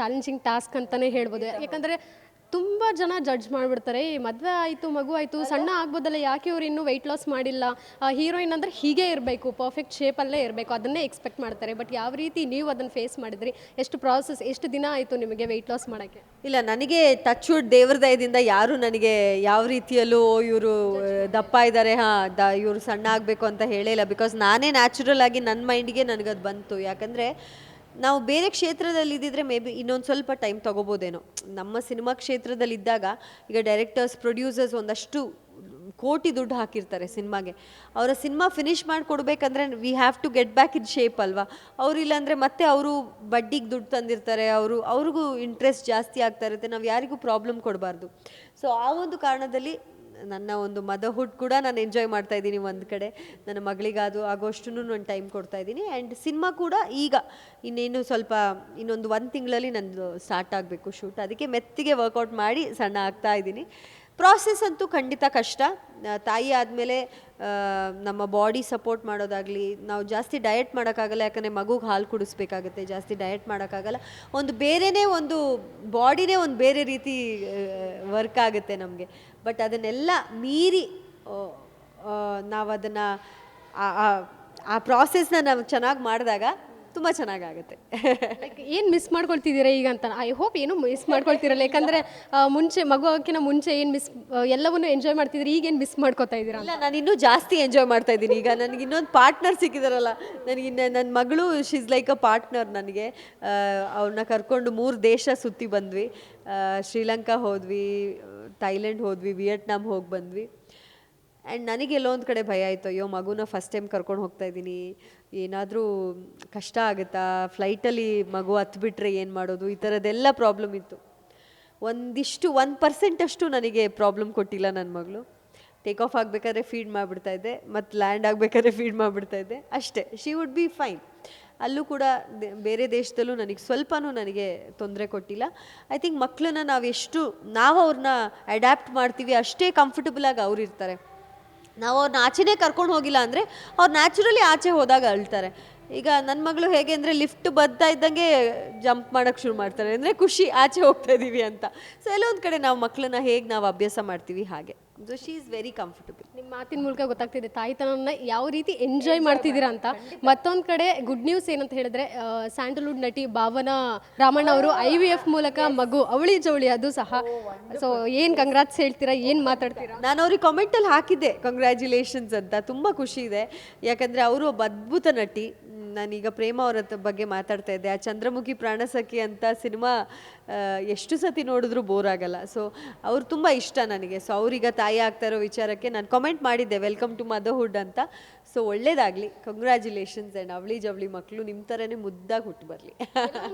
Challenging task ಅಂತಾನೆ ಹೇಳ್ಬೋದು. ಯಾಕಂದ್ರೆ ತುಂಬ ಜನ ಜಡ್ಜ್ ಮಾಡಿಬಿಡ್ತಾರೆ ಈ ಮದುವೆ ಆಯಿತು ಮಗು ಆಯಿತು ಸಣ್ಣ ಆಗ್ಬೋದಲ್ಲ ಯಾಕೆ ಇವ್ರು ಇನ್ನೂ ವೆಯ್ಟ್ ಲಾಸ್ ಮಾಡಿಲ್ಲ? ಹೀರೋಯಿನ್ ಅಂದರೆ ಹೀಗೆ ಇರಬೇಕು ಪರ್ಫೆಕ್ಟ್ ಶೇಪಲ್ಲೇ ಇರಬೇಕು ಅದನ್ನೇ ಎಕ್ಸ್ಪೆಕ್ಟ್ ಮಾಡ್ತಾರೆ. ಬಟ್ ಯಾವ ರೀತಿ ನೀವು ಅದನ್ನು ಫೇಸ್ ಮಾಡಿದ್ರಿ? ಎಷ್ಟು ಪ್ರಾಸೆಸ್ ಎಷ್ಟು ದಿನ ಆಯಿತು ನಿಮಗೆ ವೆಯ್ಟ್ ಲಾಸ್ ಮಾಡೋಕ್ಕೆ? ಇಲ್ಲ ನನಗೆ ಟಚ್ ವುಡ್ ದೇವ್ರ ದಯದಿಂದ ಯಾರು ನನಗೆ ಯಾವ ರೀತಿಯಲ್ಲೂ ಇವರು ದಪ್ಪ ಇದ್ದಾರೆ ಹಾಂ ದ ಇವರು ಸಣ್ಣ ಆಗಬೇಕು ಅಂತ ಹೇಳಿಲ್ಲ. ಬಿಕಾಸ್ ನಾನೇ ನ್ಯಾಚುರಲ್ ಆಗಿ ನನ್ನ ಮೈಂಡಿಗೆ ನನಗದು ಬಂತು. ಯಾಕಂದರೆ ನಾವು ಬೇರೆ ಕ್ಷೇತ್ರದಲ್ಲಿ ಇದ್ದಿದ್ರೆ ಮೇ ಬಿ ಇನ್ನೊಂದು ಸ್ವಲ್ಪ ಟೈಮ್ ತಗೋಬೋದೇನೋ. ನಮ್ಮ ಸಿನಿಮಾ ಕ್ಷೇತ್ರದಲ್ಲಿದ್ದಾಗ ಈಗ ಡೈರೆಕ್ಟರ್ಸ್ ಪ್ರೊಡ್ಯೂಸರ್ಸ್ ಒಂದಷ್ಟು ಕೋಟಿ ದುಡ್ಡು ಹಾಕಿರ್ತಾರೆ ಸಿನಿಮಾಗೆ ಅವರ cinema finish ಮಾಡಿಕೊಡ್ಬೇಕಂದ್ರೆ we have to get back in shape ಅಲ್ವಾ? ಅವ್ರು ಇಲ್ಲಾಂದರೆ ಮತ್ತೆ ಅವರು ಬಡ್ಡಿಗೆ ದುಡ್ಡು ತಂದಿರ್ತಾರೆ, ಅವರು, ಅವ್ರಿಗೂ ಇಂಟ್ರೆಸ್ಟ್ ಜಾಸ್ತಿ ಆಗ್ತಾ ಇರುತ್ತೆ, ನಾವು ಯಾರಿಗೂ ಪ್ರಾಬ್ಲಮ್ ಕೊಡಬಾರ್ದು. ಸೊ ಆ ಒಂದು ಕಾರಣದಲ್ಲಿ ನನ್ನ ಒಂದು ಮದರ್ಹುಡ್ ಕೂಡ ನಾನು ಎಂಜಾಯ್ ಮಾಡ್ತಾ ಇದ್ದೀನಿ ಒಂದು ಕಡೆ. ನನ್ನ ಮಗಳಿಗಾದು ಆಗೋಷ್ಟು ನಾನು ಟೈಮ್ ಕೊಡ್ತಾ ಇದ್ದೀನಿ. ಆ್ಯಂಡ್ ಸಿನಿಮಾ ಕೂಡ ಈಗ ಇನ್ನೇನು ಸ್ವಲ್ಪ ಇನ್ನೊಂದು ಒಂದು ತಿಂಗಳಲ್ಲಿ ನಂದು ಸ್ಟಾರ್ಟ್ ಆಗಬೇಕು ಶೂಟ್ ಅದಕ್ಕೆ ಮೆತ್ತಿಗೆ ವರ್ಕೌಟ್ ಮಾಡಿ ಸಣ್ಣ ಆಗ್ತಾ ಇದ್ದೀನಿ. ಪ್ರಾಸೆಸ್ ಅಂತೂ ಖಂಡಿತ ಕಷ್ಟ. ತಾಯಿ ಆದಮೇಲೆ ನಮ್ಮ ಬಾಡಿ ಸಪೋರ್ಟ್ ಮಾಡೋದಾಗಲಿ, ನಾವು ಜಾಸ್ತಿ ಡಯಟ್ ಮಾಡೋಕ್ಕಾಗಲ್ಲ, ಯಾಕಂದರೆ ಮಗುಗೆ ಹಾಲು ಕುಡಿಸ್ಬೇಕಾಗತ್ತೆ, ಜಾಸ್ತಿ ಡಯಟ್ ಮಾಡೋಕ್ಕಾಗಲ್ಲ. ಒಂದು ಬೇರೆಯೇ ಒಂದು ಬಾಡಿನೇ ಒಂದು ಬೇರೆ ರೀತಿ ವರ್ಕ್ ಆಗುತ್ತೆ ನಮಗೆ. ಬಟ್ ಅದನ್ನೆಲ್ಲ ಮೀರಿ ನಾವು ಅದನ್ನು ಆ ಪ್ರಾಸೆಸ್ನ ನಾವು ಚೆನ್ನಾಗಿ ಮಾಡಿದಾಗ ತುಂಬ ಚೆನ್ನಾಗಾಗುತ್ತೆ. ಲೈಕ್ ಏನು ಮಿಸ್ ಮಾಡ್ಕೊಳ್ತಿದ್ದೀರಾ ಈಗ ಅಂತ? ಐ ಹೋಪ್ ಏನು ಮಿಸ್ ಮಾಡ್ಕೊಳ್ತಿರಲ್ಲ. ಯಾಕಂದರೆ ಮುಂಚೆ ಮಗು ಆಗೋಕ್ಕಿಂತ ಮುಂಚೆ ಏನು ಮಿಸ್ ಎಲ್ಲವನ್ನೂ ಎಂಜಾಯ್ ಮಾಡ್ತಿದ್ರಿ ಈಗೇನು ಮಿಸ್ ಮಾಡ್ಕೊತಾ ಇದ್ದೀರಾ ಇಲ್ಲ ನಾನು ಇನ್ನೂ ಜಾಸ್ತಿ ಎಂಜಾಯ್ ಮಾಡ್ತಾ ಇದ್ದೀನಿ. ಈಗ ನನಗೆ ಇನ್ನೊಂದು ಪಾರ್ಟ್ನರ್ ಸಿಕ್ಕಿದಾರಲ್ಲ. ನನಗೆ ಇನ್ನು ನನ್ನ ಮಗಳು ಶೀಸ್ ಲೈಕ್ ಅ ಪಾರ್ಟ್ನರ್ ನನಗೆ. ಅವ್ರನ್ನ ಕರ್ಕೊಂಡು ಮೂರು ದೇಶ ಸುತ್ತಿ ಬಂದ್ವಿ. ಶ್ರೀಲಂಕಾ ಹೋದ್ವಿ ಥೈಲ್ಯಾಂಡ್ ಹೋದ್ವಿ ವಿಯೆಟ್ನಾಮ್ ಹೋಗಿ ಬಂದ್ವಿ. ಆ್ಯಂಡ್ ನನಗೆ ಎಲ್ಲೊಂದು ಕಡೆ ಭಯ ಆಯಿತು. ಅಯ್ಯೋ, ಮಗುನ ಫಸ್ಟ್ ಟೈಮ್ ಕರ್ಕೊಂಡು ಹೋಗ್ತಾ ಇದ್ದೀನಿ. ಏನಾದರೂ ಕಷ್ಟ ಆಗುತ್ತಾ? ಫ್ಲೈಟಲ್ಲಿ ಮಗು ಹತ್ಬಿಟ್ರೆ ಏನು ಮಾಡೋದು? ಈ ಥರದ್ದೆಲ್ಲ ಪ್ರಾಬ್ಲಮ್ ಇತ್ತು. ಒಂದಿಷ್ಟು ಒನ್ ಪರ್ಸೆಂಟ್ ಅಷ್ಟು ನನಗೆ ಪ್ರಾಬ್ಲಮ್ ಕೊಟ್ಟಿಲ್ಲ ನನ್ನ ಮಗಳು. ಟೇಕ್ ಆಫ್ ಆಗಬೇಕಾದ್ರೆ ಫೀಡ್ ಮಾಡಿಬಿಡ್ತಾ ಇದ್ದೆ. ಮತ್ತು ಲ್ಯಾಂಡ್ ಆಗಬೇಕಾದ್ರೆ ಫೀಡ್ ಮಾಡಿಬಿಡ್ತಾ ಇದ್ದೆ. ಅಷ್ಟೇ. ಶಿ ವುಡ್ ಬಿ ಫೈನ್ ಅಲ್ಲೂ ಕೂಡ ಬೇರೆ ದೇಶದಲ್ಲೂ ನನಗೆ ಸ್ವಲ್ಪನೂ ನನಗೆ ತೊಂದರೆ ಕೊಟ್ಟಿಲ್ಲ. ಐ ಥಿಂಕ್ ಮಕ್ಕಳನ್ನ ನಾವು ಎಷ್ಟು, ನಾವು ಅವ್ರನ್ನ ಅಡ್ಯಾಪ್ಟ್ ಮಾಡ್ತೀವಿ ಅಷ್ಟೇ ಕಂಫರ್ಟಬಲ್ ಆಗಿ ಅವ್ರು ಇರ್ತಾರೆ. ನಾವು ಅವ್ರನ್ನ ಆಚೆನೇ ಕರ್ಕೊಂಡು ಹೋಗಿಲ್ಲ ಅಂದರೆ ಅವ್ರು ನ್ಯಾಚುರಲಿ ಆಚೆ ಹೋದಾಗ ಅಳ್ತಾರೆ. ಈಗ ನನ್ನ ಮಗಳು ಹೇಗೆ ಅಂದರೆ ಲಿಫ್ಟ್ ಬರ್ತಾ ಇದ್ದಂಗೆ ಜಂಪ್ ಮಾಡೋಕ್ಕೆ ಶುರು ಮಾಡ್ತಾರೆ. ಅಂದರೆ ಖುಷಿ ಆಚೆ ಹೋಗ್ತಾ ಇದ್ದೀವಿ ಅಂತ. ಸೊ ಎಲ್ಲೊಂದು ಕಡೆ ನಾವು ಮಕ್ಕಳನ್ನ ಹೇಗೆ ನಾವು ಅಭ್ಯಾಸ ಮಾಡ್ತೀವಿ ಹಾಗೆ. So she is very comfortable ನಿಮ್ಮ ಮಾತಿನ ಮೂಲಕ ಗೊತ್ತಾಗ್ತಿದೆ ತಾಯ್ತನನ ಯಾವ ರೀತಿ ಎಂಜಾಯ್ ಮಾಡ್ತಿದ್ದೀರಾ ಅಂತ. ಮತ್ತೊಂದು ಕಡೆ ಗುಡ್ ನ್ಯೂಸ್ ಏನಂತ ಹೇಳಿದ್ರೆ ಸ್ಯಾಂಡಲ್ವುಡ್ ನಟಿ ಭಾವನಾ ರಾಮಣ್ಣ ಅವರು ಐ ವಿ ಎಫ್ ಮೂಲಕ ಮಗು ಅವಳಿ ಜವಳಿ ಅದು ಸಹ. ಸೊ ಏನ್ ಕಂಗ್ರಾಟ್ಸ್ ಹೇಳ್ತೀರಾ ಏನ್ ಮಾತಾಡ್ತೀರಾ? ನಾನು ಅವ್ರಿಗೆ ಕಾಮೆಂಟಲ್ಲಿ ಹಾಕಿದ್ದೆ ಕಂಗ್ರ್ಯಾಚುಲೇಷನ್ಸ್ ಅಂತ. ತುಂಬಾ ಖುಷಿ ಇದೆ. ಯಾಕಂದ್ರೆ ಅವರು ಒಬ್ಬ ಅದ್ಭುತ ನಟಿ. ನಾನೀಗ ಪ್ರೇಮ ಅವರ ಬಗ್ಗೆ ಮಾತಾಡ್ತಾ ಇದ್ದೆ. ಆ ಚಂದ್ರಮುಖಿ ಪ್ರಾಣಸಖಿ ಅಂತ ಸಿನಿಮಾ ಎಷ್ಟು ಸತಿ ನೋಡಿದ್ರೂ ಬೋರ್ ಆಗಲ್ಲ. ಸೊ ಅವ್ರು ತುಂಬ ಇಷ್ಟ ನನಗೆ. ಸೊ ಅವ್ರೀಗ ತಾಯಿ ಆಗ್ತಾ ಇರೋ ವಿಚಾರಕ್ಕೆ ನಾನು ಕಾಮೆಂಟ್ ಮಾಡಿದ್ದೆ ವೆಲ್ಕಮ್ ಟು ಮದರ್ಹುಡ್ ಅಂತ. ಸೊ ಒಳ್ಳೇದಾಗಲಿ. ಕಂಗ್ರ್ಯಾಚುಲೇಷನ್ಸ್ ಆ್ಯಂಡ್ ಅವಳಿ ಜವಳಿ ಮಕ್ಕಳು ನಿಮ್ಮ ಥರನೇ ಮುದ್ದಾಗಿ ಹುಟ್ಟು ಬರಲಿ